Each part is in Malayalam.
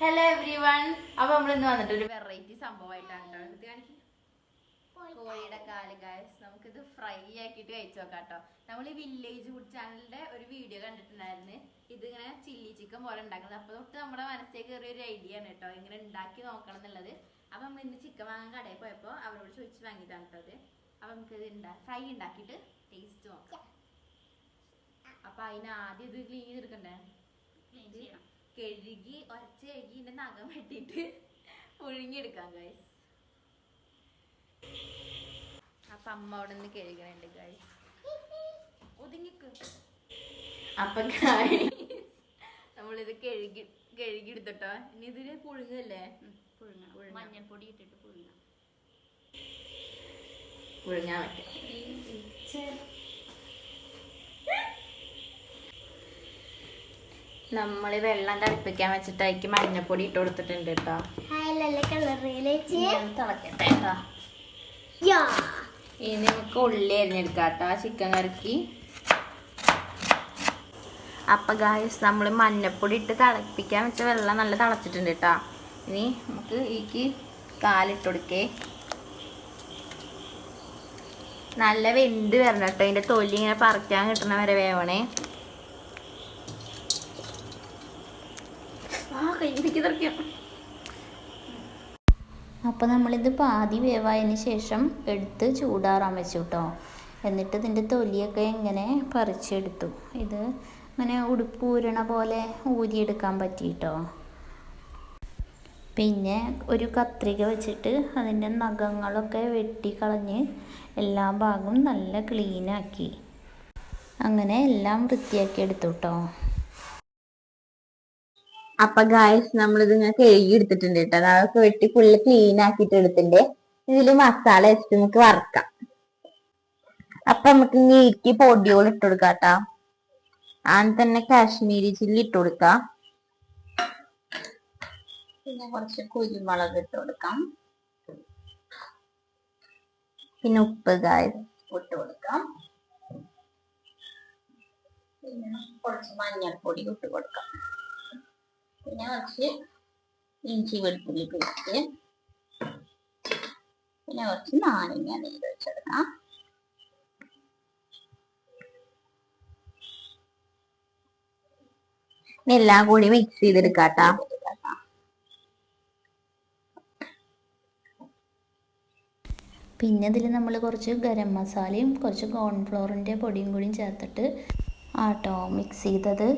ഹലോ എവ്രി വൺ അപ്പൊ നമ്മൾ ഇന്ന് വന്നിട്ട് ഒരു വെറൈറ്റി സംഭവമായിട്ടാണ് കേട്ടോ എടുത്ത് കാണിക്ക്. കോഴിയുടെ കാൽ ഗായ്സ് നമുക്കിത് ഫ്രൈ ആക്കിയിട്ട് കഴിച്ചു നോക്കാം കേട്ടോ നമ്മൾ ഈ വില്ലേജ് ഫുഡ് ചാനലിന്റെ ഒരു വീഡിയോ കണ്ടിട്ടുണ്ടായിരുന്നു. ഇത് ഇങ്ങനെ ചില്ലി ചിക്കൻ പോലെ ഉണ്ടാക്കുന്നത്. അപ്പൊ തൊട്ട് നമ്മുടെ മനസ്സിലേക്ക് കയറിയ ഒരു ഐഡിയ ആണ് കേട്ടോ ഇങ്ങനെ ഉണ്ടാക്കി നോക്കണം എന്നുള്ളത്. അപ്പൊ നമ്മൾ ഇന്ന് ചിക്കൻ വാങ്ങാൻ കടയിൽ പോയപ്പോ അവരോട് ചോദിച്ചു വാങ്ങിയതാണ് കേട്ടോ അത് അപ്പൊ നമുക്ക് ഇത് ഉണ്ടാ ഫ്രൈ ഉണ്ടാക്കിയിട്ട് ടേസ്റ്റ് നോക്കാം. അപ്പൊ അതിന് ആദ്യം ഇത് ക്ലീൻ ചെയ്തെടുക്കണ്ടേ? ഇത് കഴുകി ഒരച്ച് കഴുകി ഇതിന്റെ നഖം വെട്ടിയിട്ട് പുഴുങ്ങിയെടുക്കാം ഗൈസ് അപ്പൊ അമ്മ അവിടെ നിന്ന് കഴുകണുണ്ട് ഗൈസ് ഒതുങ്ങിക്ക്. അപ്പൊ നമ്മളിത് കഴുകി കഴുകി എടുത്തിട്ടോ ഇനി ഇതിന് പുഴുങ്ങല്ലേ. മഞ്ഞൾപ്പൊടി ഇട്ടിട്ട് പുഴുങ്ങാം. പുഴുങ്ങാൻ വെക്കാം. നമ്മൾ വെള്ളം തിളപ്പിക്കാൻ വെച്ചിട്ട് അതിക്ക് മഞ്ഞപ്പൊടി ഇട്ട് കൊടുത്തിട്ടുണ്ട് കേട്ടോ ഇനി തിളക്കട്ടെ കേട്ടോ ഇനി നമുക്ക് ഉള്ളി അരിഞ്ഞെടുക്കാം കേട്ടോ ചിക്കൻ കറിക്ക് അപ്പൊ ഗായസ് നമ്മൾ മഞ്ഞപ്പൊടി ഇട്ട് തിളപ്പിക്കാൻ വെച്ച വെള്ളം നല്ല തിളച്ചിട്ടുണ്ട് കേട്ടോ ഇനി നമുക്ക് ഈക്ക് കാലിട്ട് കൊടുക്കേ. നല്ല വെന്ത് വരണം കേട്ടോ അതിന്റെ തൊലി ഇങ്ങനെ പറിക്കാൻ കിട്ടണ വരെ വേവണേ. അപ്പോൾ നമ്മളിത് പാതി വേവായതിന് ശേഷം എടുത്ത് ചൂടാറാൻ വെച്ചു കേട്ടോ എന്നിട്ട് ഇതിന്റെ തൊലിയൊക്കെ ഇങ്ങനെ പറിച്ചെടുത്തു. ഇത് ഇങ്ങനെ ഉടുപ്പ് ഊരണ പോലെ ഊരിയെടുക്കാൻ പറ്റിയിട്ടോ. പിന്നെ ഒരു കത്രിക വെച്ചിട്ട് അതിന്റെ നഖങ്ങളൊക്കെ വെട്ടിക്കളഞ്ഞ് എല്ലാ ഭാഗവും നല്ല ക്ലീനാക്കി അങ്ങനെ എല്ലാം വൃത്തിയാക്കി എടുത്തു കേട്ടോ അപ്പൊ ഗായസ് നമ്മളിത് ഇങ്ങനെ കഴുകി എടുത്തിട്ടുണ്ട് കേട്ടോ അതൊക്കെ വെട്ടി ഫുള്ള് ക്ലീൻ ആക്കിയിട്ട് എടുത്തിട്ടുണ്ട്. ഇതിൽ മസാല വെച്ചിട്ട് നമുക്ക് വറക്കാം. അപ്പൊ നമുക്ക് നീക്കി പൊടിയോൾ ഇട്ട് കൊടുക്കാം കേട്ടോ ആദ്യം തന്നെ കാശ്മീരി ചില്ലി ഇട്ട് കൊടുക്കാം. പിന്നെ കുറച്ച് കുരുമുളക് ഇട്ട് കൊടുക്കാം. പിന്നെ ഉപ്പ് ഗായസ് ഇട്ട് കൊടുക്കാം. പിന്നെ കുറച്ച് മഞ്ഞൾപ്പൊടി ഇട്ട് കൊടുക്കാം. പിന്നെ കുറച്ച് ഇഞ്ചി വെളുത്തുള്ളി പേസ്റ്റ്. പിന്നെ കുറച്ച് നാരങ്ങ നീര് വെച്ചെടുക്കാം എല്ലാം കൂടി മിക്സ് ചെയ്തെടുക്കാട്ടാ. പിന്നെ ഇതിൽ നമ്മൾ കുറച്ച് ഗരം മസാലയും കുറച്ച് കോൺഫ്ലോറിന്റെ പൊടിയും കൂടിയും ചേർത്തിട്ട് ആട്ടോ മിക്സ് ചെയ്തത്.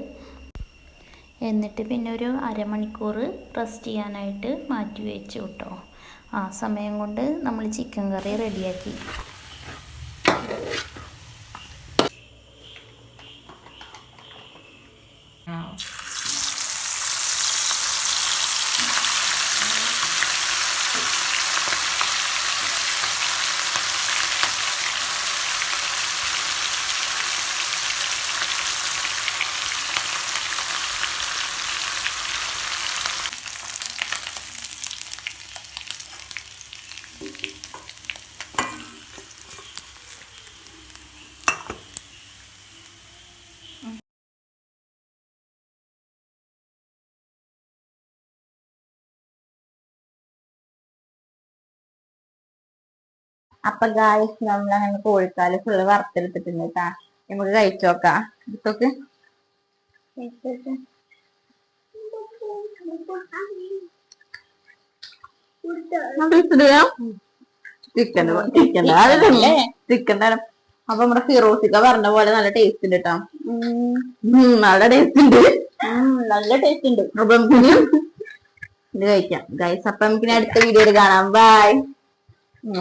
എന്നിട്ട് പിന്നെ ഒരു അരമണിക്കൂർ റെസ്റ്റ് ചെയ്യാനായിട്ട് മാറ്റി വെച്ചു കേട്ടോ. ആ സമയം കൊണ്ട് നമ്മൾ ചിക്കൻ കറി റെഡിയാക്കി അപ്പൊ ഗായസ് നമ്മൾ അങ്ങനെ കോഴിക്കാൽ ഫുള്ള് വറുത്തെടുത്തിട്ടുണ്ട് കേട്ടാ നമുക്ക് കഴിച്ചു നോക്കാം. എടുത്തോക്ക്. ചിക്കൻ ചിക്കൻ അതല്ലേ ചിക്കൻ അപ്പൊ നമ്മുടെ ഫിറോസിക്ക പറഞ്ഞ പോലെ നല്ല ടേസ്റ്റ് ഉണ്ട് കേട്ടോ നല്ല ടേസ്റ്റ് ഉണ്ട്. നല്ല ടേസ്റ്റ് ഉണ്ട്. അപ്പൊ നമുക്ക് ഇത് കഴിക്കാം. ഗൈസ് അപ്പൊ നമുക്കിനി അടുത്ത വീഡിയോയിൽ കാണാം. ബൈ